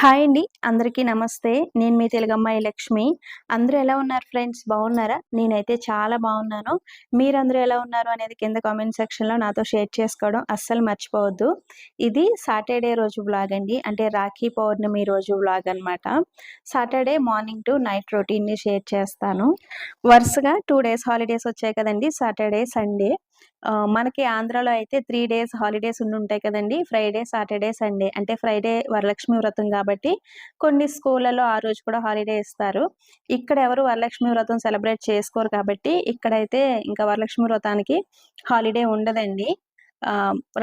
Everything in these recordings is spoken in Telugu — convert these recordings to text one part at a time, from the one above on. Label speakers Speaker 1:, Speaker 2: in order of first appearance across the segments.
Speaker 1: హాయ్ అండి. అందరికీ నమస్తే. నేను మీ తెలుగమ్మాయి లక్ష్మి. అందరూ ఎలా ఉన్నారు ఫ్రెండ్స్? బాగున్నారా? నేనైతే చాలా బాగున్నాను. మీరందరూ ఎలా ఉన్నారు అనేది కింద కామెంట్ సెక్షన్లో నాతో షేర్ చేసుకోవడం అస్సలు మర్చిపోవద్దు. ఇది సాటర్డే రోజు వ్లాగ్ అండి. అంటే రాఖీ పౌర్ణమి రోజు వ్లాగ్ అనమాట సాటర్డే మార్నింగ్ టు నైట్ రొటీన్ని షేర్ చేస్తాను. వరుసగా టూ డేస్ హాలిడేస్ వచ్చాయి కదండి. Saturday Sunday. మనకి ఆంధ్రాలో అయితే త్రీ డేస్ హాలిడేస్ ఉండి ఉంటాయి కదండి. Friday Saturday Sunday. అంటే ఫ్రైడే వరలక్ష్మి వ్రతం కాబట్టి కొన్ని స్కూళ్ళలో ఆ రోజు కూడా హాలిడే ఇస్తారు. ఇక్కడ ఎవరు వరలక్ష్మి వ్రతం సెలబ్రేట్ చేసుకోరు కాబట్టి ఇక్కడైతే ఇంకా వరలక్ష్మి వ్రతానికి హాలిడే ఉండదండి.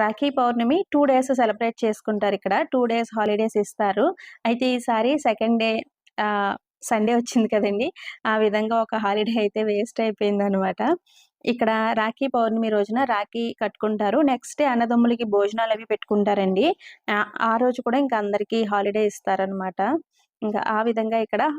Speaker 1: Rakhi Purnima two days celebrate చేసుకుంటారు ఇక్కడ. టూ డేస్ హాలిడేస్ ఇస్తారు. అయితే ఈసారి సెకండ్ డే సండే వచ్చింది కదండి. ఆ విధంగా ఒక హాలిడే అయితే వేస్ట్ అయిపోయింది అనమాట ఇక్కడ రాఖీ పౌర్ణమి రోజున రాఖీ కట్టుకుంటారు. నెక్స్ట్ డే అన్నదమ్ములకి భోజనాలు అవి పెట్టుకుంటారండి. ఆ- రోజు కూడా ఇంకా అందరికీ హాలిడే ఇస్తారనమాట ఇంకా ఆ విధంగా ఇక్కడ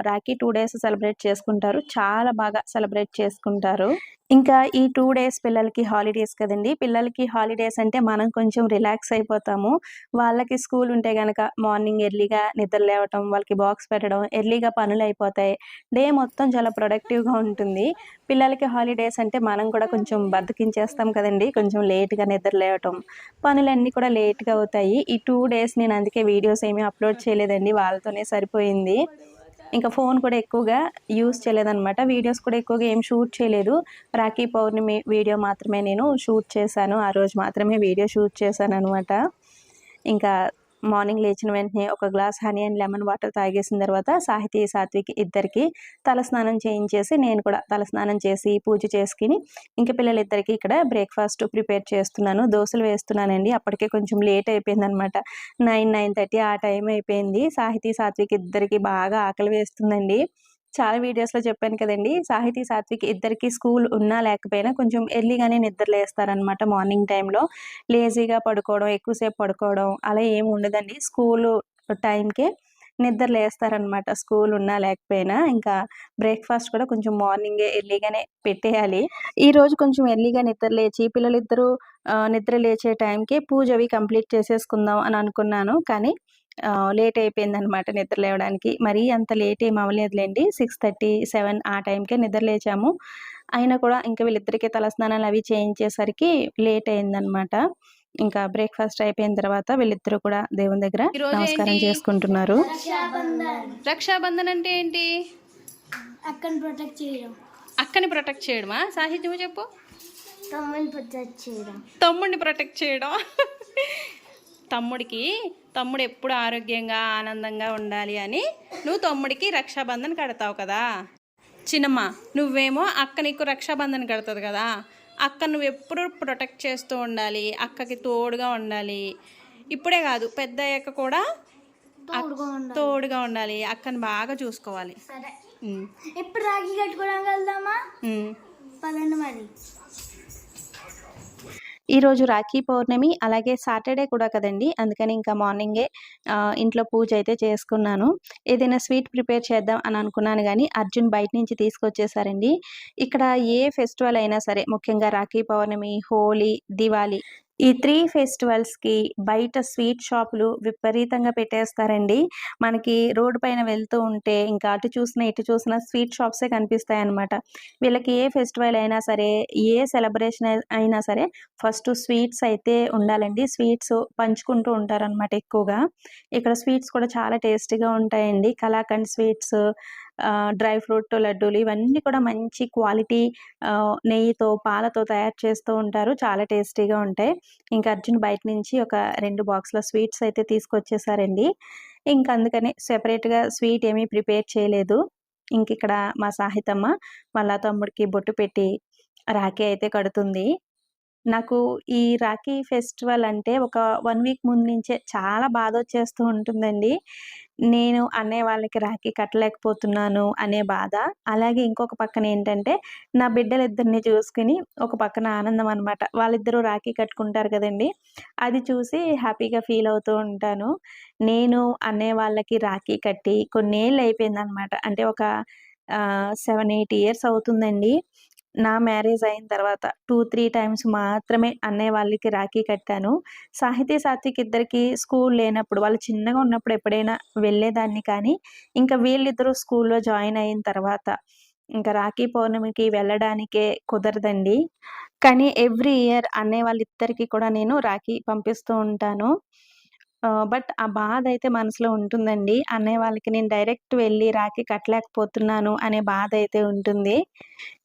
Speaker 1: రాఖీ టూ డేస్ సెలబ్రేట్ చేసుకుంటారు. చాలా బాగా సెలబ్రేట్ చేసుకుంటారు. ఇంకా ఈ టూ డేస్ పిల్లలకి హాలిడేస్ కదండి. పిల్లలకి హాలిడేస్ అంటే మనం కొంచెం రిలాక్స్ అయిపోతాము. వాళ్ళకి స్కూల్ ఉంటే కనుక మార్నింగ్ ఎర్లీగా నిద్ర లేవటం వాళ్ళకి బాక్స్ పెట్టడం ఎర్లీగా పనులు అయిపోతాయి. డే మొత్తం చాలా ప్రొడక్టివ్గా ఉంటుంది. పిల్లలకి హాలిడేస్ అంటే మనం కూడా కొంచెం బద్దకించేస్తాం కదండి. కొంచెం లేట్గా నిద్ర లేవటం. పనులన్నీ కూడా లేట్గా అవుతాయి. ఈ టూ డేస్ నేను అందుకే వీడియోస్ ఏమీ అప్లోడ్ చేయలేదండి. వాళ్ళతోనే సరిపోయింది. ఇంకా ఫోన్ కూడా ఎక్కువగా యూస్ చేయలేదన్నమాట. వీడియోస్ కూడా ఎక్కువగా ఏం షూట్ చేయలేదు. రాఖీ పౌర్ణమి వీడియో మాత్రమే నేను షూట్ చేశాను. ఆ రోజు మాత్రమే వీడియో షూట్ చేశాను అనమాట ఇంకా మార్నింగ్ లేచిన వెంటనే ఒక glass honey and lemon water తాగేసిన తర్వాత సాహితీ సాత్వికి ఇద్దరికి తలస్నానం చేయించేసి నేను కూడా తలస్నానం చేసి పూజ చేసుకుని ఇంకా పిల్లలిద్దరికి ఇక్కడ బ్రేక్ఫాస్ట్ ప్రిపేర్ చేస్తున్నాను. దోశలు వేస్తున్నానండి. అప్పటికే కొంచెం లేట్ అయిపోయింది అనమాట నైన్ నైన్ థర్టీ ఆ టైం అయిపోయింది. సాహితీ సాత్విక్ ఇద్దరికి బాగా ఆకలి వేస్తుందండి. చాలా వీడియోస్లో చెప్పాను కదండి. సాహితీ సాత్విక్ ఇద్దరికి స్కూల్ ఉన్నా లేకపోయినా కొంచెం ఎర్లీగానే నిద్ర లేస్తారనమాట మార్నింగ్ టైంలో లేజీగా పడుకోవడం ఎక్కువసేపు పడుకోవడం అలా ఏమి ఉండదండి. స్కూల్ టైంకే నిద్ర లేస్తారనమాట. స్కూల్ ఉన్నా లేకపోయినా ఇంకా బ్రేక్ఫాస్ట్ కూడా కొంచెం మార్నింగే ఎర్లీగానే పెట్టేయాలి. ఈరోజు కొంచెం ఎర్లీగా నిద్ర లేచి పిల్లలిద్దరూ నిద్ర లేచే టైంకి పూజ అవి కంప్లీట్ చేసేసుకుందాం అని అనుకున్నాను. కానీ లేట్ అయిపోయింది అనమాట నిద్ర లేవడానికి. మరీ అంత లేట్ ఏం అవ్వలేదులేండి. సిక్స్ థర్టీ సెవెన్ ఆ టైంకే నిద్ర లేచాము. అయినా కూడా ఇంకా వీళ్ళిద్దరికి తలస్నానాలు అవి చేయించేసరికి లేట్ అయిందనమాట ఇంకా బ్రేక్ఫాస్ట్ అయిపోయిన తర్వాత వీళ్ళిద్దరూ కూడా దేవుని దగ్గర నమస్కారం? చేసుకుంటున్నారు.
Speaker 2: రక్షాబంధన్. అంటే ఏంటి?
Speaker 3: అక్కని ప్రొటెక్ట్ చేయడం.
Speaker 2: అక్కని ప్రొటెక్ట్ చేయడమా? సాహిత్యం చెప్పు.
Speaker 3: తమ్ముని ప్రొటెక్ట్ చేయడం.
Speaker 2: తమ్ముడిని ప్రొటెక్ట్ చేయడం. తమ్ముడికి తమ్ముడు ఎప్పుడు ఆరోగ్యంగా ఆనందంగా ఉండాలి అని నువ్వు తమ్ముడికి రక్షాబంధన్ కడతావు కదా. చిన్నమ్మ నువ్వేమో అక్క నీకు రక్షాబంధన్ కడుతుంది కదా. అక్క నువ్వు ఎప్పుడు ప్రొటెక్ట్ చేస్తూ ఉండాలి అక్కకి తోడుగా ఉండాలి. ఇప్పుడే కాదు పెద్ద అయ్యాక కూడా
Speaker 3: తోడుగా ఉండాలి.
Speaker 2: తోడుగా ఉండాలి అక్కని బాగా చూసుకోవాలి.
Speaker 3: రాఖీ కట్టుకోవడానికి వెళ్దామా?
Speaker 2: ఉమ్.
Speaker 3: పదండి మరి.
Speaker 1: ఈరోజు రాఖీ పౌర్ణమి అలాగే సాటర్డే కూడా కదండి. అందుకని ఇంకా మార్నింగే ఇంట్లో పూజ అయితే చేసుకున్నాను. ఏదైనా స్వీట్ ప్రిపేర్ చేద్దాం అని అనుకున్నాను కానీ అర్జున్ బయట నుంచి తీసుకొచ్చేసారండి. ఇక్కడ ఏ ఫెస్టివల్ అయినా సరే ముఖ్యంగా రాఖీ పౌర్ణమి హోలీ దివాళీ ఈ త్రీ ఫెస్టివల్స్కి బయట స్వీట్ షాపులు విపరీతంగా పెట్టేస్తారండి. మనకి రోడ్డు పైన వెళ్తూ ఉంటే ఇంకా అటు చూసినా ఇటు చూసినా స్వీట్ షాప్సే కనిపిస్తాయి అన్నమాట వీళ్ళకి ఏ ఫెస్టివల్ అయినా సరే ఏ సెలబ్రేషన్ అయినా సరే ఫస్ట్ స్వీట్స్ అయితే ఉండాలండి. స్వీట్స్ పంచుకుంటూ ఉంటారనమాట ఎక్కువగా. ఇక్కడ స్వీట్స్ కూడా చాలా టేస్టీగా ఉంటాయండి. కలాకండ్ స్వీట్స్ డ్రై ఫ్రూట్ లడ్డూలు ఇవన్నీ కూడా మంచి క్వాలిటీ నెయ్యితో పాలతో తయారు చేస్తూ ఉంటారు. చాలా టేస్టీగా ఉంటాయి. ఇంకా అర్జున్ బయట నుంచి ఒక రెండు బాక్స్ల స్వీట్స్ అయితే తీసుకొచ్చేసారండి. ఇంకా అందుకని సెపరేట్గా స్వీట్ ఏమీ ప్రిపేర్ చేయలేదు. ఇంక ఇక్కడ మా సాహితమ్మ వాళ్ళ తమ్ముడికి బొట్టు పెట్టి రాఖీ అయితే కడుతుంది. నాకు ఈ రాఖీ ఫెస్టివల్ అంటే ఒక వన్ వీక్ ముందు నుంచే చాలా బాధ వచ్చేస్తూ ఉంటుందండి. నేను అన్నయ్య వాళ్ళకి రాఖీ కట్టలేకపోతున్నాను అనే బాధ. అలాగే ఇంకొక పక్కన ఏంటంటే నా బిడ్డలిద్దరిని చూసుకుని ఒక పక్కన ఆనందం అనమాట వాళ్ళిద్దరూ రాఖీ కట్టుకుంటారు కదండి. అది చూసి హ్యాపీగా ఫీల్ అవుతూ ఉంటాను. నేను అన్నయ్య వాళ్ళకి రాఖీ కట్టి కొన్నేళ్ళు అయిపోయింది అనమాట అంటే ఒక సెవెన్ ఎయిట్ ఇయర్స్ అవుతుందండి. నా మ్యారేజ్ అయిన తర్వాత టూ త్రీ టైమ్స్ మాత్రమే అన్నయ్య వాళ్ళకి రాఖీ కట్టాను. సాహితీ సాత్విక్ ఇద్దరికి స్కూల్ లేనప్పుడు వాళ్ళు చిన్నగా ఉన్నప్పుడు ఎప్పుడైనా వెళ్ళేదాన్ని కానీ ఇంకా వీళ్ళిద్దరూ స్కూల్లో జాయిన్ అయిన తర్వాత ఇంకా రాఖీ పౌర్ణమికి వెళ్ళడానికే కుదరదండి. కానీ ఎవ్రీ ఇయర్ అన్నయ్య వాళ్ళిద్దరికీ కూడా నేను రాఖీ పంపిస్తూ ఉంటాను. బట్ ఆ బాధ అయితే మనసులో ఉంటుందండి. అన్నయ్య వాళ్ళకి నేను డైరెక్ట్ వెళ్ళి రాఖీ కట్టలేకపోతున్నాను అనే బాధ అయితే ఉంటుంది.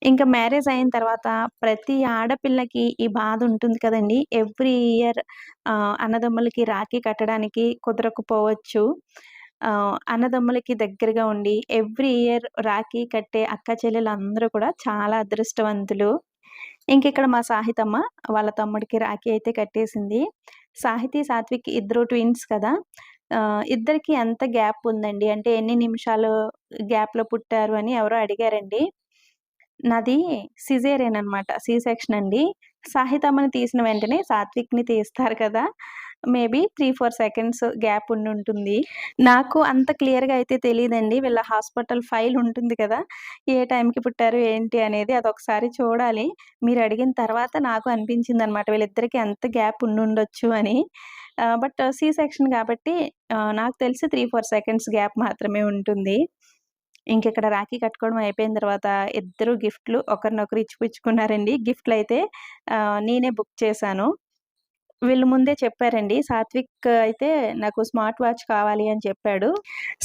Speaker 1: ఇంకా మ్యారేజ్ అయిన తర్వాత ప్రతి ఆడపిల్లకి ఈ బాధ ఉంటుంది కదండి. ఎవ్రీ ఇయర్ అన్నదమ్ములకి రాఖీ కట్టడానికి కుదరకపోవచ్చు. అన్నదమ్ములకి దగ్గరగా ఉండి ఎవ్రీ ఇయర్ రాఖీ కట్టే అక్క చెల్లెలు అందరూ కూడా చాలా అదృష్టవంతులు. ఇంక ఇక్కడ మా సాహితమ్మ వాళ్ళ తమ్ముడికి రాఖీ అయితే కట్టేసింది. సాహితీ సాత్విక్ ఇద్దరు ట్విన్స్ కదా? ఇద్దరికి ఎంత గ్యాప్ ఉందండి? అంటే ఎన్ని నిమిషాలు గ్యాప్లో పుట్టారు అని ఎవరో అడిగారండి. నాది సిజేరియన్ అనమాట సి సెక్షన్ అండి. సాహితమ్మని తీసిన వెంటనే సాత్విక్ని తీస్తారు కదా? Maybe three four seconds gap ఉండి ఉంటుంది. నాకు అంత క్లియర్గా అయితే తెలియదండి వీళ్ళ హాస్పిటల్ ఫైల్ ఉంటుంది కదా ఏ టైంకి పుట్టారు ఏంటి అనేది అదొకసారి చూడాలి. మీరు అడిగిన తర్వాత నాకు అనిపించింది అనమాట వీళ్ళిద్దరికీ ఎంత గ్యాప్ ఉండి ఉండొచ్చు అని. బట్ సి సెక్షన్ కాబట్టి నాకు తెలిసి త్రీ ఫోర్ సెకండ్స్ గ్యాప్ మాత్రమే ఉంటుంది. ఇంకెక్కడ రాఖీ కట్టుకోవడం అయిపోయిన తర్వాత ఇద్దరు గిఫ్ట్లు ఒకరినొకరు ఇచ్చిపుచ్చుకున్నారండి. గిఫ్ట్లు అయితే నేనే బుక్ చేశాను. వీళ్ళు ముందే చెప్పారండి. సాత్విక్ అయితే నాకు స్మార్ట్ వాచ్ కావాలి అని చెప్పాడు.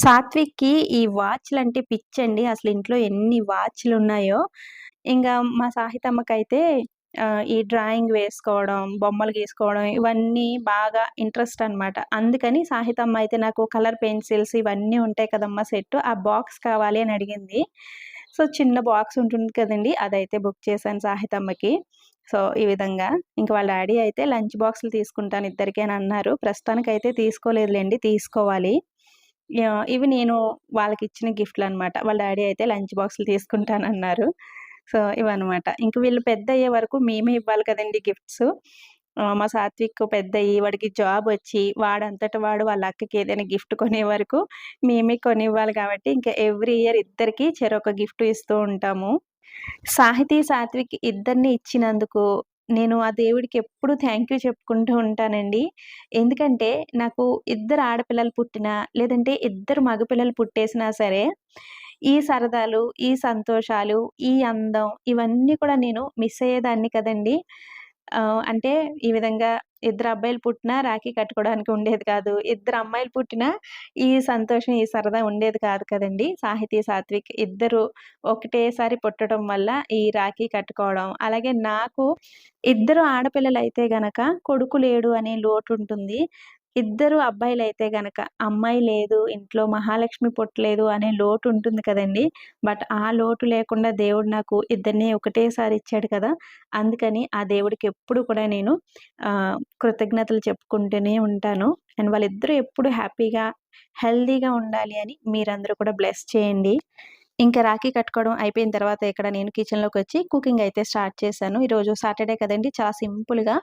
Speaker 1: సాత్విక్కి ఈ వాచ్లు అంటే పిచ్చండి. అసలు ఇంట్లో ఎన్ని వాచ్లు ఉన్నాయో ఇంకా మా సాహితమ్మకైతే ఈ డ్రాయింగ్ వేసుకోవడం బొమ్మలు గీసుకోవడం ఇవన్నీ బాగా ఇంట్రెస్ట్ అన్నమాట. అందుకని సాహితమ్మ అయితే నాకు కలర్ పెన్సిల్స్ ఇవన్నీ ఉంటాయి కదమ్మా సెట్ ఆ బాక్స్ కావాలి అని అడిగింది. సో చిన్న బాక్స్ ఉంటుంది కదండి. అదైతే బుక్ చేశాను సాహితమ్మకి. సో ఈ విధంగా. ఇంకా వాళ్ళ డాడీ అయితే లంచ్ బాక్సులు తీసుకుంటాను ఇద్దరికి అని అన్నారు. ప్రస్తుతానికి అయితే తీసుకోలేదులేండి తీసుకోవాలి. ఇవి నేను వాళ్ళకి ఇచ్చిన గిఫ్ట్లు అనమాట వాళ్ళ డాడీ అయితే లంచ్ బాక్సులు తీసుకుంటానన్నారు సో ఇవన్నమాట. ఇంక వీళ్ళు పెద్ద అయ్యే వరకు మేమే ఇవ్వాలి కదండి గిఫ్ట్స్. మా సాత్విక్ పెద్ద అయ్యి వాడికి జాబ్ వచ్చి వాడంతట వాడు వాళ్ళ అక్కకి ఏదైనా గిఫ్ట్ కొనే వరకు మేమే కొనివ్వాలి కాబట్టి ఇంకా ఎవ్రీ ఇయర్ ఇద్దరికి చెరొక గిఫ్ట్ ఇస్తూ ఉంటాము. సాహితీ సాత్విక్ ఇద్దరిని ఇచ్చినందుకు నేను ఆ దేవుడికి ఎప్పుడు థ్యాంక్ యూ చెప్పుకుంటూ ఉంటానండి. ఎందుకంటే నాకు ఇద్దరు ఆడపిల్లలు పుట్టినా లేదంటే ఇద్దరు మగపిల్లలు పుట్టేసినా సరే ఈ సరదాలు ఈ సంతోషాలు ఈ అందం ఇవన్నీ కూడా నేను మిస్ అయ్యేదాన్ని కదండి. అంటే ఈ విధంగా ఇద్దరు అబ్బాయిలు పుట్టినా రాఖీ కట్టుకోవడానికి ఉండేది కాదు. ఇద్దరు అమ్మాయిలు పుట్టినా ఈ సంతోషం ఈ సరదా ఉండేది కాదు కదండి. సాహితీ సాత్విక్ ఇద్దరు ఒకటేసారి పుట్టడం వల్ల ఈ రాఖీ కట్టుకోవడం. అలాగే నాకు ఇద్దరు ఆడపిల్లలు అయితే గనక కొడుకు లేడు అనే లోటు ఉంటుంది ఇద్దరు అబ్బాయిలు అయితే గనక అమ్మాయి లేదు ఇంట్లో మహాలక్ష్మి పుట్టలేదు అనే లోటు ఉంటుంది కదండి. బట్ ఆ లోటు లేకుండా దేవుడు నాకు ఇద్దరిని ఒకటేసారి ఇచ్చాడు కదా. అందుకని ఆ దేవుడికి ఎప్పుడు కూడా నేను కృతజ్ఞతలు చెప్పుకుంటూనే ఉంటాను. అండ్ వాళ్ళిద్దరూ ఎప్పుడు హ్యాపీగా హెల్దీగా ఉండాలి అని మీరందరూ కూడా బ్లెస్ చేయండి. ఇంకా రాఖీ కట్టుకోవడం అయిపోయిన తర్వాత ఇక్కడ నేను కిచెన్లోకి వచ్చి కుకింగ్ అయితే స్టార్ట్ చేశాను. ఈరోజు సాటర్డే కదండి చాలా సింపుల్గా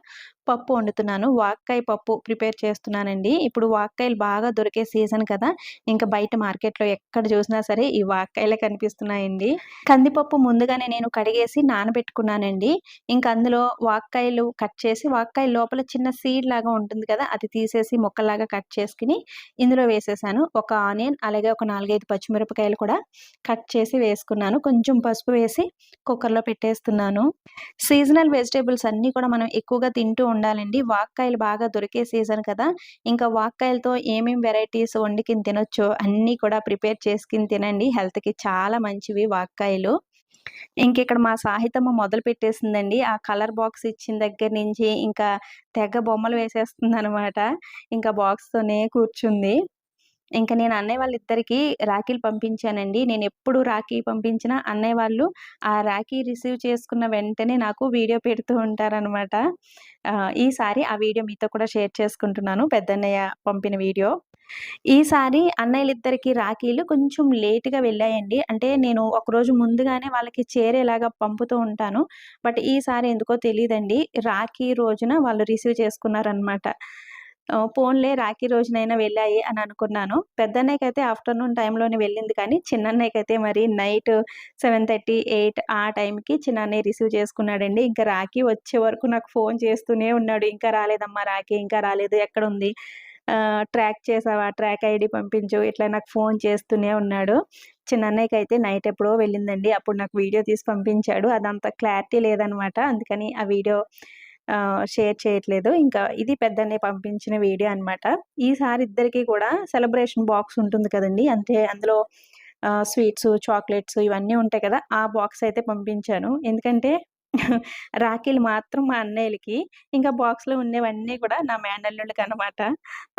Speaker 1: పప్పు వండుతున్నాను. వాక్కాయ పప్పు ప్రిపేర్ చేస్తున్నానండి. ఇప్పుడు వాక్కాయలు బాగా దొరికే సీజన్ కదా ఇంకా బయట మార్కెట్లో ఎక్కడ చూసినా సరే ఈ వాక్కాయలే కనిపిస్తున్నాయండి. కందిపప్పు ముందుగానే నేను కడిగేసి నానబెట్టుకున్నానండి. ఇంకా అందులో వాక్కాయలు కట్ చేసి వాక్కాయ లోపల చిన్న సీడ్ లాగా ఉంటుంది కదా అది తీసేసి ముక్కలాగా కట్ చేసుకుని ఇందులో వేసేసాను. ఒక ఆనియన్ అలాగే ఒక నాలుగైదు పచ్చిమిరపకాయలు కూడా కట్ చేసి వేసుకున్నాను. కొంచెం పసుపు వేసి కుక్కర్లో పెట్టేస్తున్నాను. సీజనల్ వెజిటేబుల్స్ అన్నీ కూడా మనం ఎక్కువగా తింటూ ఉండాలండి. వాక్కాయలు బాగా దొరికే సీజన్ కదా. ఇంకా వాక్కాయలతో ఏమేమి వెరైటీస్ వండుకిని తినొచ్చో అన్నీ కూడా ప్రిపేర్ చేసుకుని తినండి. హెల్త్కి చాలా మంచివి వాక్కాయలు. ఇంక ఇక్కడ మా సాహితమ్మ మొదలు పెట్టేసిందండి. ఆ కలర్ బాక్స్ ఇచ్చిన దగ్గర నుంచి ఇంకా తెగ బొమ్మలు వేసేస్తుంది అనమాట ఇంకా బాక్స్తోనే కూర్చుంది. ఇంకా నేను అన్నయ్య వాళ్ళిద్దరికీ రాఖీలు పంపించానండి. నేను ఎప్పుడు రాఖీ పంపించినా అన్నయ్య వాళ్ళు ఆ రాఖీ రిసీవ్ చేసుకున్న వెంటనే నాకు వీడియో పెడుతూ ఉంటారనమాట ఈసారి ఆ వీడియో మీతో కూడా షేర్ చేసుకుంటున్నాను పెద్దన్నయ్య పంపిన వీడియో. ఈసారి అన్నయ్యలిద్దరికి రాఖీలు కొంచెం లేట్గా వెళ్ళాయండి. అంటే నేను ఒకరోజు ముందుగానే వాళ్ళకి చేరేలాగా పంపుతూ ఉంటాను. బట్ ఈసారి ఎందుకో తెలియదండి రాఖీ రోజున వాళ్ళు రిసీవ్ చేసుకున్నారనమాట పోన్లే రాఖీ రోజునైనా వెళ్ళాయి అని అనుకున్నాను. పెద్దన్నయ్యకైతే ఆఫ్టర్‌నూన్ టైంలోనే వెళ్ళింది కానీ, చిన్నన్నయ్యకైతే మరి నైట్ 7:30, 8 ఆ టైంకి చిన్నన్నయ్య రిసీవ్ చేసుకున్నాడండి. ఇంకా రాఖీ వచ్చే వరకు నాకు ఫోన్ చేస్తూనే ఉన్నాడు. "ఇంకా రాలేదమ్మా రాఖీ, ఇంకా రాలేదు. ఎక్కడుంది? ఉంది ట్రాక్ చేసావా? ట్రాక్ ఐడి పంపించు." ఇట్లా నాకు ఫోన్ చేస్తూనే ఉన్నాడు. చిన్నన్నయ్యకైతే నైట్ ఎప్పుడో వెళ్ళిందండి. అప్పుడు నాకు వీడియో తీసి పంపించాడు. అదంత క్లారిటీ లేదనమాట. అందుకని ఆ వీడియో షేర్ చేయట్లేదు. ఇంకా ఇది పెద్దనే పంపించిన వీడియో అనమాట. ఈసారి ఇద్దరికీ కూడా సెలబ్రేషన్ బాక్స్ ఉంటుంది కదండీ! అంటే అందులో స్వీట్స్ చాక్లెట్స్ ఇవన్నీ ఉంటాయి కదా! ఆ బాక్స్ అయితే పంపించాను. ఎందుకంటే రాఖీలు మాత్రం మా అన్నయ్యలకి, ఇంకా బాక్స్‌లో ఉన్నవన్నీ కూడా నా మేనల్లుళ్ళకనమాట.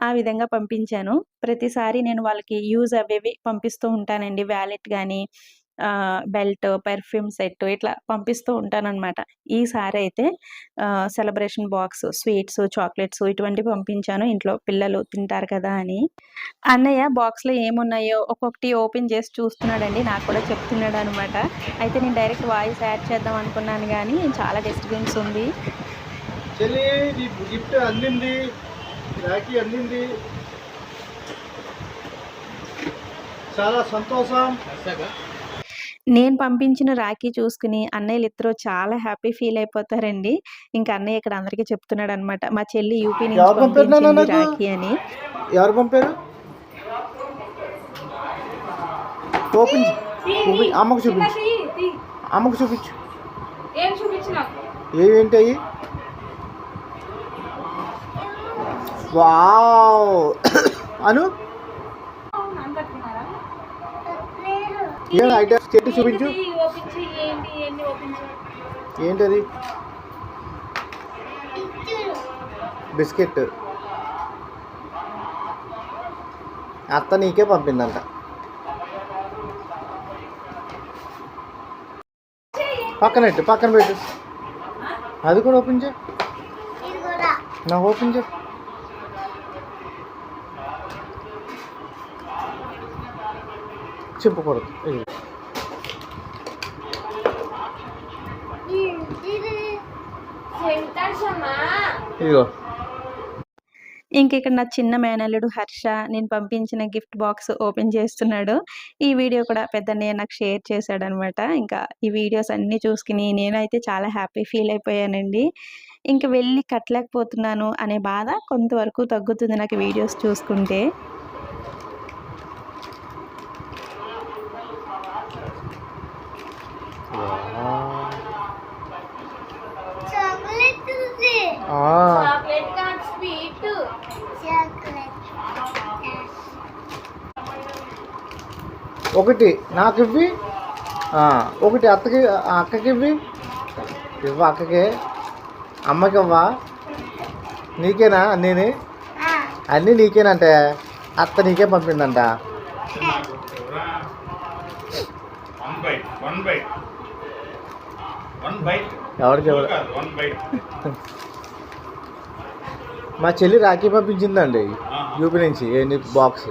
Speaker 1: ఆ విధంగా పంపించాను. ప్రతిసారి నేను వాళ్ళకి యూజ్ అవేవి పంపిస్తూ ఉంటానండి. వ్యాలెట్ కానీ బెల్ట్, పెర్ఫ్యూమ్ సెట్ ఇట్లా పంపిస్తూ ఉంటాననమాట. ఈసారైతే ఆహ్, సెలబ్రేషన్ బాక్స్ స్వీట్స్, చాక్లెట్స్ ఇటువంటివి పంపించాను. ఇంట్లో పిల్లలు తింటారు కదా అని. అన్నయ్య బాక్స్‌లో ఏమున్నాయో ఒక్కొక్కటి ఓపెన్ చేసి చూస్తున్నాడండి. నాకు కూడా చెప్తున్నాడనమాట. అయితే నేను డైరెక్ట్ వాయిస్ యాడ్ చేద్దాం అనుకున్నాను గానీ, చాలా డిస్టర్బెన్స్ ఉంది.
Speaker 4: గిఫ్ట్ అందింది రాఖీ అందింది చాలా సంతోషం
Speaker 1: నేను పంపించిన రాఖీ చూసుకుని అన్నయ్యలిద్దరూ చాలా హ్యాపీ ఫీల్ అయిపోతారండి. ఇంకా అన్నయ్య ఇక్కడ అందరికీ చెప్తున్నాడనమాట. మా చెల్లి యూపీ నుంచి పంపించింది? రాఖీ అని.
Speaker 4: ఎవరు పంపారు? అమ్మకు చూపించు. అమ్మకు చూపించు.
Speaker 2: ఏం చూపించినా
Speaker 4: ఏమేంటి అవి వావ్! అను? ఐటమ్స్ చెట్టు చూపించు. ఏంటది? బిస్కెట్. అత్త నీకే పంపిందంట. పక్కన పెట్టు పక్కన పెట్టు. అది కూడా ఓపెన్
Speaker 3: కూడా.
Speaker 4: నాకు ఓపెన్ చేయి. ఇది ఇదిగో
Speaker 1: ఇంక ఇక్కడ నా చిన్న మేనల్లుడు హర్ష నేను పంపించిన గిఫ్ట్ బాక్స్ ఓపెన్ చేస్తున్నాడు. ఈ వీడియో కూడా పెద్దన్నయ్య నాకు షేర్ చేశాడనమాట. ఇంకా ఈ వీడియోస్ అన్నీ చూసుకుని నేనైతే చాలా హ్యాపీ ఫీల్ అయిపోయానండి. ఇంక వెళ్ళి కట్టలేకపోతున్నాను అనే బాధ కొంతవరకు తగ్గుతుంది నాకు వీడియోస్ చూసుకుంటే.
Speaker 3: చాక్లెట్ ఉంది
Speaker 4: ఆ,
Speaker 3: చాక్లెట్ కాదు స్వీట్ చాక్లెట్
Speaker 4: ఒకటి నాకు ఇవ్వి ఆ, ఒకటి అత్తకి అక్కకి ఇవ్వి ఇవ్వ అక్కకి అమ్మకి ఇవ్వా నీకేనా అన్నీని? అన్నీ నీకేనంటే అత్త నీకే పంపిందంట. ఎవరికి మా చెల్లి రాఖీ పంపించిందండి యూపీ నుంచి ఏంటి బాక్స్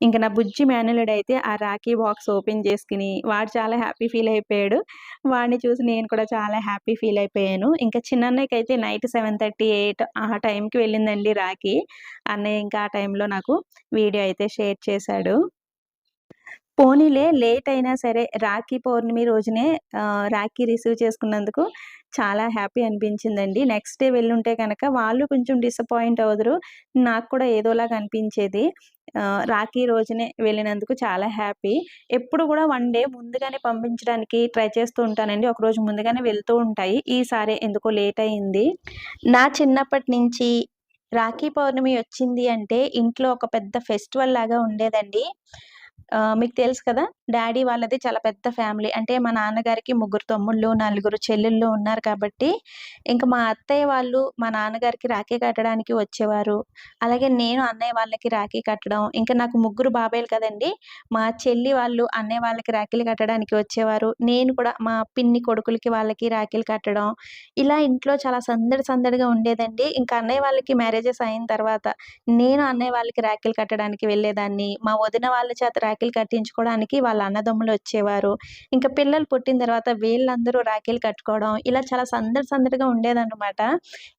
Speaker 1: ఇంకా నా బుజ్జి మేనల్లుడైతే ఆ రాఖీ బాక్స్ ఓపెన్ చేసుకుని వాడు చాలా హ్యాపీ ఫీల్ అయిపోయాడు. వాడిని చూసి నేను కూడా చాలా హ్యాపీ ఫీల్ అయిపోయాను. ఇంకా చిన్నన్నయ్యకైతే నైట్ 7:30, 8 ఆ టైంకి వెళ్ళిందండి రాఖీ. అన్నయ్య ఇంకా ఆ టైంలో నాకు వీడియో అయితే షేర్ చేశాడు. పోనీలే లేట్ అయినా సరే రాఖీ పౌర్ణమి రోజునే రాఖీ రిసీవ్ చేసుకున్నందుకు చాలా హ్యాపీ అనిపించిందండి. నెక్స్ట్ డే వెళ్ళుంటే కనుక వాళ్ళు కొంచెం డిసప్పాయింట్ అవుదరు నాకు కూడా ఏదోలాగా అనిపించేది. రాఖీ రోజునే వెళ్ళినందుకు చాలా హ్యాపీ. ఎప్పుడు కూడా వన్ డే ముందుగానే పంపించడానికి ట్రై చేస్తూ ఉంటానండి. ఒకరోజు ముందుగానే వెళ్తూ ఉంటాయి. ఈసారి ఎందుకో లేట్ అయింది. నా చిన్నప్పటి నుంచి రాఖీ పౌర్ణమి వచ్చింది అంటే ఇంట్లో ఒక పెద్ద ఫెస్టివల్ లాగా ఉండేదండి. మీకు తెలుసు కదా! డాడీ వాళ్ళది చాలా పెద్ద ఫ్యామిలీ. అంటే మా నాన్నగారికి ముగ్గురు తమ్ముళ్ళు, నలుగురు చెల్లెళ్ళు ఉన్నారు కాబట్టి, ఇంకా మా అత్తయ్య వాళ్ళు మా నాన్నగారికి రాఖీ కట్టడానికి వచ్చేవారు. అలాగే నేను అన్నయ్య వాళ్ళకి రాఖీ కట్టడం, ఇంకా నాకు ముగ్గురు బాబాయిలు కదండీ! మా చెల్లి వాళ్ళు అన్నయ్య వాళ్ళకి రాఖీలు కట్టడానికి వచ్చేవారు. నేను కూడా మా పిన్ని కొడుకులకి వాళ్ళకి రాఖీలు కట్టడం, ఇలా ఇంట్లో చాలా సందడి సందడిగా ఉండేదండి. ఇంకా అన్నయ్య వాళ్ళకి మ్యారేజెస్ అయిన తర్వాత నేను అన్నయ్య వాళ్ళకి రాఖీలు కట్టడానికి వెళ్ళేదాన్ని. మా వదిన వాళ్ళ చేత రాఖీలు కట్టించుకోవడానికి వాళ్ళ అన్నదమ్ములు వచ్చేవారు. ఇంకా పిల్లలు పుట్టిన తర్వాత వీళ్ళందరూ రాఖీలు కట్టుకోవడం ఇలా చాలా సందడి సందడిగా ఉండేదన్నమాట.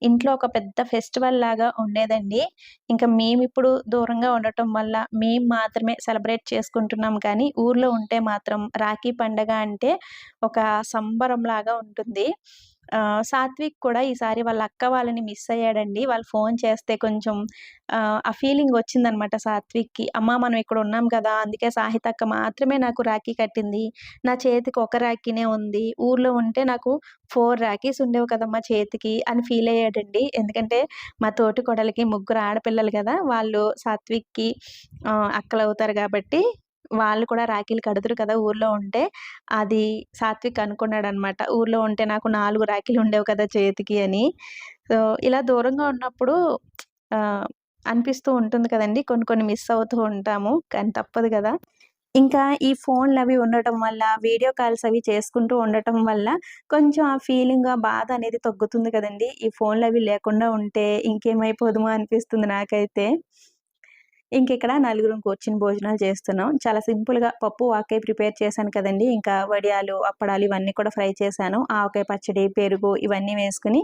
Speaker 1: ఇంట్లో ఒక పెద్ద ఫెస్టివల్ లాగా ఉండేదండి. ఇంకా మేము ఇప్పుడు దూరంగా ఉండటం వల్ల మేము మాత్రమే సెలబ్రేట్ చేసుకుంటున్నాం కానీ ఊర్లో ఉంటే మాత్రం రాఖీ పండగ అంటే ఒక సంబరం లాగా ఉంటుంది. సాత్విక్ కూడా ఈసారి వాళ్ళ అక్క వాళ్ళని మిస్ అయ్యాడండి. వాళ్ళు ఫోన్ చేస్తే కొంచెం ఆ, ఫీలింగ్ వచ్చిందనమాట సాత్విక్కి. అమ్మ మనం ఇక్కడ ఉన్నాం కదా అందుకే సాహిత అక్క మాత్రమే నాకు రాఖీ కట్టింది. నా చేతికి ఒక రాఖీనే ఉంది. ఊర్లో ఉంటే నాకు ఫోర్ రాఖీస్ ఉండేవి కదమ్మా చేతికి అని ఫీల్ అయ్యాడండి. ఎందుకంటే మా తోటి కొడలకి ముగ్గురు ఆడపిల్లలు కదా వాళ్ళు సాత్విక్కి అక్కలు అవుతారు కాబట్టి వాళ్ళు కూడా రాఖీలు కడుతురు కదా ఊర్లో ఉంటే అది సాత్విక్ అనుకున్నాడు అనమాట ఊర్లో ఉంటే నాకు నాలుగు రాఖీలు ఉండేవి కదా చేతికి అని. సో ఇలా దూరంగా ఉన్నప్పుడు అనిపిస్తూ ఉంటుంది కదండి. కొన్ని కొన్ని మిస్ అవుతూ ఉంటాము కానీ తప్పదు కదా. ఇంకా ఈ ఫోన్లు అవి ఉండటం వల్ల వీడియో కాల్స్ అవి చేసుకుంటూ ఉండటం వల్ల కొంచెం ఆ ఫీలింగ్ ఆ బాధ అనేది తగ్గుతుంది కదండి. ఈ ఫోన్లు అవి లేకుండా ఉంటే ఇంకేమైపోదుమో అనిపిస్తుంది నాకైతే. ఇంక ఇక్కడ నలుగురం కూర్చుని భోజనాలు చేస్తున్నాం. చాలా సింపుల్గా పప్పు ఆకాయ ప్రిపేర్ చేశాను కదండి. ఇంకా వడియాలు అప్పడాలు ఇవన్నీ కూడా ఫ్రై చేశాను. ఆవకాయ పచ్చడి పెరుగు ఇవన్నీ వేసుకుని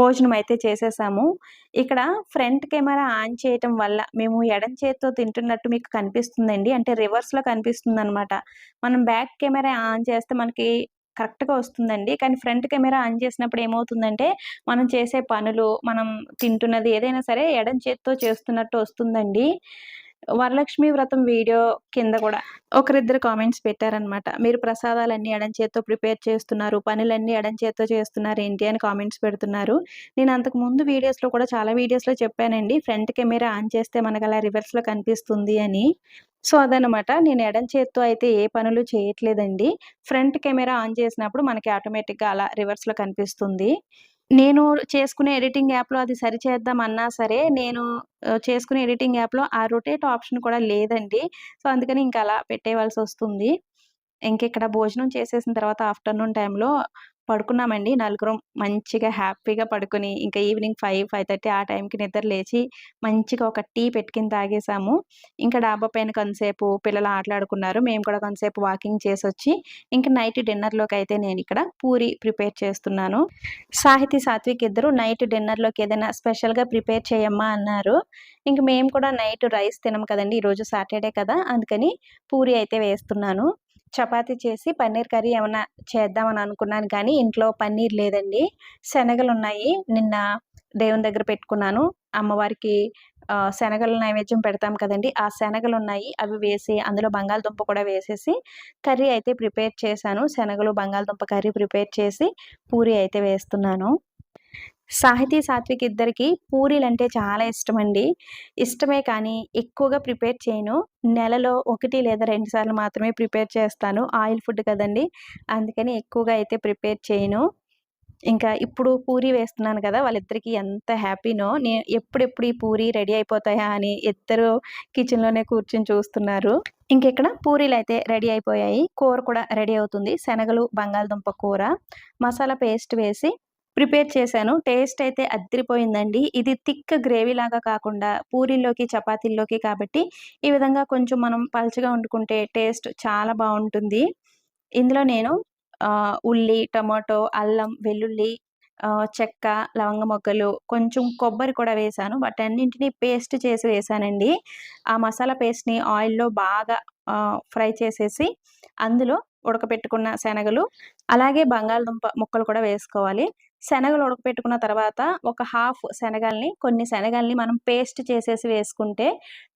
Speaker 1: భోజనం అయితే చేసేసాము. ఇక్కడ ఫ్రంట్ కెమెరా ఆన్ చేయటం వల్ల మేము ఎడం చేతితో తింటున్నట్టు మీకు కనిపిస్తుందండి. అంటే రివర్స్లో కనిపిస్తుంది అనమాట మనం బ్యాక్ కెమెరా ఆన్ చేస్తే మనకి కరెక్ట్గా వస్తుందండి. కానీ ఫ్రంట్ కెమెరా ఆన్ చేసినప్పుడు ఏమవుతుందంటే మనం చేసే పనులు మనం తింటున్నది ఏదైనా సరే ఎడం చేత్తో చేస్తున్నట్టు వస్తుందండి. వరలక్ష్మి వ్రతం వీడియో కింద కూడా ఒకరిద్దరు కామెంట్స్ పెట్టారనమాట మీరు ప్రసాదాలన్నీ ఎడం చేత్తో ప్రిపేర్ చేస్తున్నారు పనులన్నీ ఎడం చేత్తో చేస్తున్నారు ఏంటి అని కామెంట్స్ పెడుతున్నారు. నేను అంతకు ముందు వీడియోస్లో కూడా చాలా వీడియోస్లో చెప్పానండి ఫ్రంట్ కెమెరా ఆన్ చేస్తే మనకు అలా రివర్స్లో కనిపిస్తుంది అని. సో అదనమాట నేను ఎడం చేత్తో అయితే ఏ పనులు చేయట్లేదండి. ఫ్రంట్ కెమెరా ఆన్ చేసినప్పుడు మనకి ఆటోమేటిక్గా అలా రివర్స్లో కనిపిస్తుంది. నేను చేసుకునే ఎడిటింగ్ యాప్లో అది సరి చేద్దాం అన్నా సరే నేను చేసుకునే ఎడిటింగ్ యాప్లో ఆ రొటేట్ ఆప్షన్ కూడా లేదండి. సో అందుకని ఇంకా అలా పెట్టేవాల్సి వస్తుంది ఇంక ఇక్కడ భోజనం చేసేసిన తర్వాత ఆఫ్టర్నూన్ టైంలో పడుకున్నామండి. నలుగురం మంచిగా హ్యాపీగా పడుకొని ఇంకా ఈవినింగ్ ఫైవ్ ఫైవ్ థర్టీ ఆ టైంకి నిద్ర లేచి మంచిగా ఒక టీ పెట్టుకుని తాగేసాము. ఇంకా డాబా పైన కొంతసేపు పిల్లలు ఆటలాడుకున్నారు. మేము కూడా కొంతసేపు వాకింగ్ చేసి వచ్చి ఇంకా నైట్ డిన్నర్లోకి అయితే నేను ఇక్కడ పూరి ప్రిపేర్ చేస్తున్నాను. సాహితీ సాత్విక్ ఇద్దరు నైట్ డిన్నర్లోకి ఏదైనా స్పెషల్గా ప్రిపేర్ చేయమ్మా అన్నారు. ఇంక మేము కూడా నైట్ రైస్ తినం కదండి. ఈరోజు సాటర్డే కదా అందుకని పూరి అయితే వేస్తున్నాను. చపాతీ చేసి పన్నీర్ కర్రీ ఏమైనా చేద్దామని అనుకున్నాను కానీ ఇంట్లో పన్నీర్ లేదండి. శనగలు ఉన్నాయి నిన్న దేవుని దగ్గర పెట్టుకున్నాను. అమ్మవారికి శనగలు శనగల నైవేద్యం పెడతాం కదండి. ఆ శనగలు ఉన్నాయి అవి వేసి అందులో బంగాళదుంప కూడా వేసేసి కర్రీ అయితే ప్రిపేర్ చేశాను. శనగలు బంగాళదుంప కర్రీ ప్రిపేర్ చేసి పూరి అయితే వేస్తున్నాను. సాహితీ సాత్విక్ ఇద్దరికి పూరీలు అంటే చాలా ఇష్టం అండి ఇష్టమే కానీ ఎక్కువగా ప్రిపేర్ చేయను. నెలలో ఒకటి లేదా రెండు సార్లు మాత్రమే ప్రిపేర్ చేస్తాను. ఆయిల్ ఫుడ్ కదండి. అందుకని ఎక్కువగా అయితే ప్రిపేర్ చేయను. ఇంకా ఇప్పుడు పూరి వేస్తున్నాను కదా వాళ్ళిద్దరికి ఎంత హ్యాపీనో. నేను ఎప్పుడెప్పుడు ఈ పూరి రెడీ అయిపోతాయా అని ఇద్దరు కిచెన్లోనే కూర్చొని చూస్తున్నారు. ఇంకెక్కడ? పూరీలు అయితే రెడీ అయిపోయాయి. కూర కూడా రెడీ అవుతుంది. శనగలు బంగాళదుంప కూర మసాలా పేస్ట్ వేసి ప్రిపేర్ చేశాను. టేస్ట్ అయితే అద్దరిపోయిందండి ఇది థిక్ గ్రేవీ లాగా కాకుండా పూరీల్లోకి చపాతీల్లోకి కాబట్టి ఈ విధంగా కొంచెం మనం పలుచగా వండుకుంటే టేస్ట్ చాలా బాగుంటుంది. ఇందులో నేను ఆ, ఉల్లి టమాటో అల్లం వెల్లుల్లి ఆ, చెక్క లవంగ మొగ్గలు కొంచెం కొబ్బరి కూడా వేశాను వాటన్నింటినీ పేస్ట్ చేసి వేశానండి ఆ మసాలా పేస్ట్ని ఆయిల్లో బాగా ఫ్రై చేసేసి అందులో ఉడకపెట్టుకున్న శనగలు అలాగే బంగాళదుంప ముక్కలు కూడా వేసుకోవాలి. శనగలు ఉడకపెట్టుకున్న తర్వాత ఒక హాఫ్ శనగల్ని కొన్ని శనగల్ని మనం పేస్ట్ చేసేసి వేసుకుంటే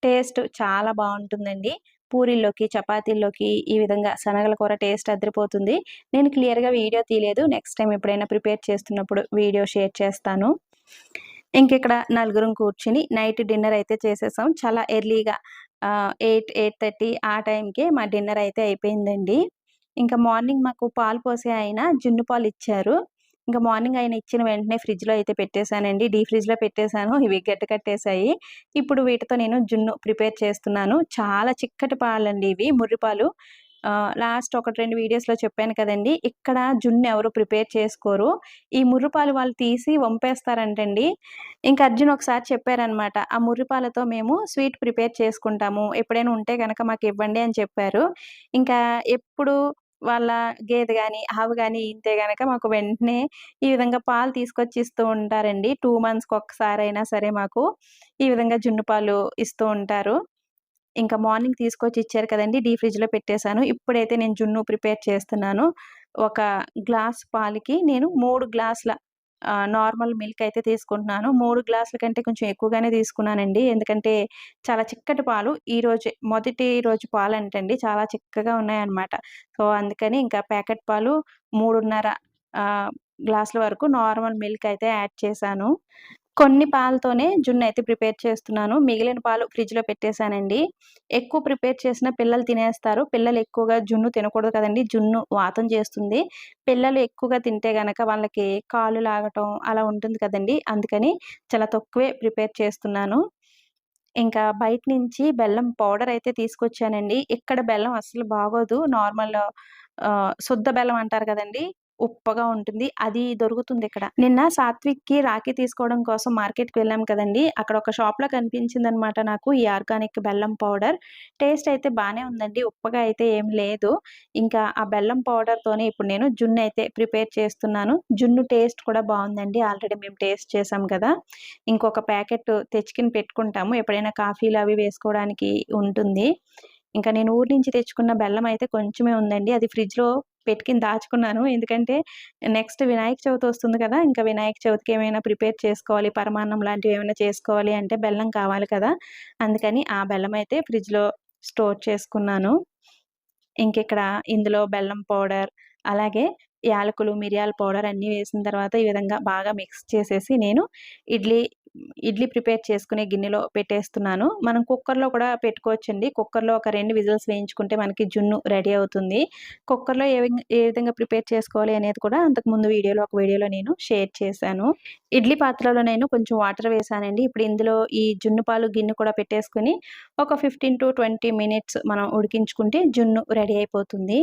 Speaker 1: టేస్ట్ చాలా బాగుంటుందండి. పూరీల్లోకి చపాతీల్లోకి ఈ విధంగా శనగల కూర టేస్ట్ అదిరిపోతుంది. నేను క్లియర్గా వీడియో తీయలేదు. నెక్స్ట్ టైం ఎప్పుడైనా ప్రిపేర్ చేస్తున్నప్పుడు వీడియో షేర్ చేస్తాను. ఇంక ఇక్కడ నలుగురం కూర్చుని నైట్ డిన్నర్ అయితే చేసేసాం. చాలా ఎర్లీగా ఎయిట్ ఎయిట్ థర్టీ ఆ టైంకే మా డిన్నర్ అయితే అయిపోయిందండి. ఇంకా మార్నింగ్ మాకు పాలు పోసే అయినా జున్ను పాలు ఇచ్చారు. ఇంకా మార్నింగ్ ఆయన ఇచ్చిన వెంటనే ఫ్రిడ్జ్లో అయితే పెట్టేశానండి. డీ ఫ్రిడ్జ్లో పెట్టేశాను. ఇవి గట్ట కట్టేశాయి. ఇప్పుడు వీటితో నేను జున్ను ప్రిపేర్ చేస్తున్నాను. చాలా చిక్కటి పాలండి ఇవి. ముర్రిపాలు. లాస్ట్ ఒకటి రెండు వీడియోస్లో చెప్పాను కదండి. ఇక్కడ జున్ను ఎవరు ప్రిపేర్ చేసుకోరు. ఈ ముర్రిపాలు వాళ్ళు తీసి వంపేస్తారంటండి. ఇంకా అర్జున్ ఒకసారి చెప్పారనమాట. ఆ ముర్రిపాలతో మేము స్వీట్ ప్రిపేర్ చేసుకుంటాము. ఎప్పుడైనా ఉంటే కనుక మాకు ఇవ్వండి అని చెప్పారు. ఇంకా ఎప్పుడు వాళ్ళ గేదె కానీ ఆవు కానీ ఇంతే గనక మాకు వెంటనే ఈ విధంగా పాలు తీసుకొచ్చి ఇస్తూ ఉంటారండి. టూ మంత్స్కి ఒక్కసారి అయినా సరే మాకు ఈ విధంగా జున్ను పాలు ఇస్తూ ఉంటారు. ఇంకా మార్నింగ్ తీసుకొచ్చి ఇచ్చారు కదండి డీ ఫ్రిడ్జ్లో పెట్టేశాను. ఇప్పుడైతే నేను జున్ను ప్రిపేర్ చేస్తున్నాను. ఒక గ్లాస్ పాలకి నేను మూడు గ్లాసుల నార్మల్ మిల్క్ అయితే తీసుకుంటున్నాను. మూడు గ్లాసుల కంటే కొంచెం ఎక్కువగానే తీసుకున్నానండి. ఎందుకంటే చాలా చిక్కటి పాలు. ఈరోజు మొదటి రోజు పాలు అంటండి చాలా చిక్కగా ఉన్నాయన్నమాట. సో అందుకని ఇంకా ప్యాకెట్ పాలు మూడున్నర గ్లాసుల వరకు నార్మల్ మిల్క్ అయితే యాడ్ చేశాను. కొన్ని పాలతోనే జున్ను అయితే ప్రిపేర్ చేస్తున్నాను. మిగిలిన పాలు ఫ్రిడ్జ్లో పెట్టేశానండి. ఎక్కువ ప్రిపేర్ చేసిన పిల్లలు తినేస్తారు. పిల్లలు ఎక్కువగా జున్ను తినకూడదు కదండి. జున్ను వాతం చేస్తుంది. పిల్లలు ఎక్కువగా తింటే గనక వాళ్ళకి కాలు లాగటం అలా ఉంటుంది కదండి. అందుకని చాలా తక్కువే ప్రిపేర్ చేస్తున్నాను. ఇంకా బయట నుంచి బెల్లం పౌడర్ అయితే తీసుకొచ్చానండి. ఇక్కడ బెల్లం అసలు బాగోదు. నార్మల్ ఆ, శుద్ధ బెల్లం అంటారు కదండి. ఉప్పగా ఉంటుంది. అది దొరుకుతుంది ఇక్కడ. నిన్న సాత్విక్కి రాఖీ తీసుకోవడం కోసం మార్కెట్కి వెళ్ళాం కదండి. అక్కడ ఒక షాప్లో కనిపించింది అనమాట నాకు ఈ ఆర్గానిక్ బెల్లం పౌడర్. టేస్ట్ అయితే బాగానే ఉందండి. ఉప్పగా అయితే ఏం లేదు. ఇంకా ఆ బెల్లం పౌడర్తోనే ఇప్పుడు నేను జున్ను అయితే ప్రిపేర్ చేస్తున్నాను. జున్ను టేస్ట్ కూడా బాగుందండి. ఆల్రెడీ మేము టేస్ట్ చేసాం కదా. ఇంకొక ప్యాకెట్ తెచ్చుకుని పెట్టుకుంటాము. ఎప్పుడైనా కాఫీలు అవి వేసుకోవడానికి ఉంటుంది. ఇంకా నేను ఊరి నుంచి తెచ్చుకున్న బెల్లం అయితే కొంచెమే ఉందండి. అది ఫ్రిడ్జ్లో పెట్టుకుని దాచుకున్నాను. ఎందుకంటే నెక్స్ట్ వినాయక చవితి వస్తుంది కదా ఇంకా వినాయక చవితికి ఏమైనా ప్రిపేర్ చేసుకోవాలి పరమాన్నం లాంటివి ఏమైనా చేసుకోవాలి అంటే బెల్లం కావాలి కదా. అందుకని ఆ బెల్లం అయితే ఫ్రిడ్జ్లో స్టోర్ చేసుకున్నాను. ఇంకిక్కడ ఇందులో బెల్లం పౌడర్ అలాగే యాలకులు మిరియాల పౌడర్ అన్నీ వేసిన తర్వాత ఈ విధంగా బాగా మిక్స్ చేసేసి నేను ఇడ్లీ ఇడ్లీ ప్రిపేర్ చేసుకునే గిన్నెలో పెట్టేస్తున్నాను. మనం కుక్కర్లో కూడా పెట్టుకోవచ్చండి. కుక్కర్లో ఒక రెండు విజిల్స్ వేయించుకుంటే మనకి జున్ను రెడీ అవుతుంది. కుక్కర్లో ఏ ఏ విధంగా ప్రిపేర్ చేసుకోవాలి అనేది కూడా అంతకు ముందు వీడియోలో ఒక వీడియోలో నేను షేర్ చేశాను. ఇడ్లీ పాత్రలో నేను కొంచెం వాటర్ వేసానండి. ఇప్పుడు ఇందులో ఈ జున్ను పాలు గిన్నె కూడా పెట్టేసుకుని ఒక ఫిఫ్టీన్ టు ట్వంటీ మినిట్స్ మనం ఉడికించుకుంటే జున్ను రెడీ అయిపోతుంది.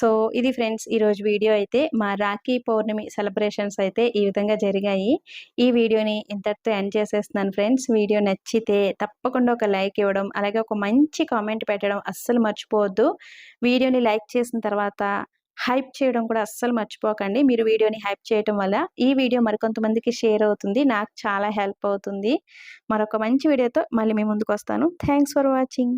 Speaker 1: సో ఇది ఫ్రెండ్స్ ఈరోజు వీడియో అయితే మా రాఖీ పౌర్ణమి సెలబ్రేషన్స్ అయితే ఈ విధంగా జరిగాయి. ఈ వీడియోని ఇంతటితో ఎండ్ చేసేస్తున్నాను ఫ్రెండ్స్. వీడియో నచ్చితే తప్పకుండా ఒక లైక్ ఇవ్వడం అలాగే ఒక మంచి కామెంట్ పెట్టడం అస్సలు మర్చిపోవద్దు. వీడియోని లైక్ చేసిన తర్వాత హైప్ చేయడం కూడా అస్సలు మర్చిపోకండి. మీరు వీడియోని హైప్ చేయడం వల్ల ఈ వీడియో మరికొంతమందికి షేర్ అవుతుంది నాకు చాలా హెల్ప్ అవుతుంది. మరొక మంచి వీడియోతో మళ్ళీ మీ ముందుకు వస్తాను. Thanks for watching.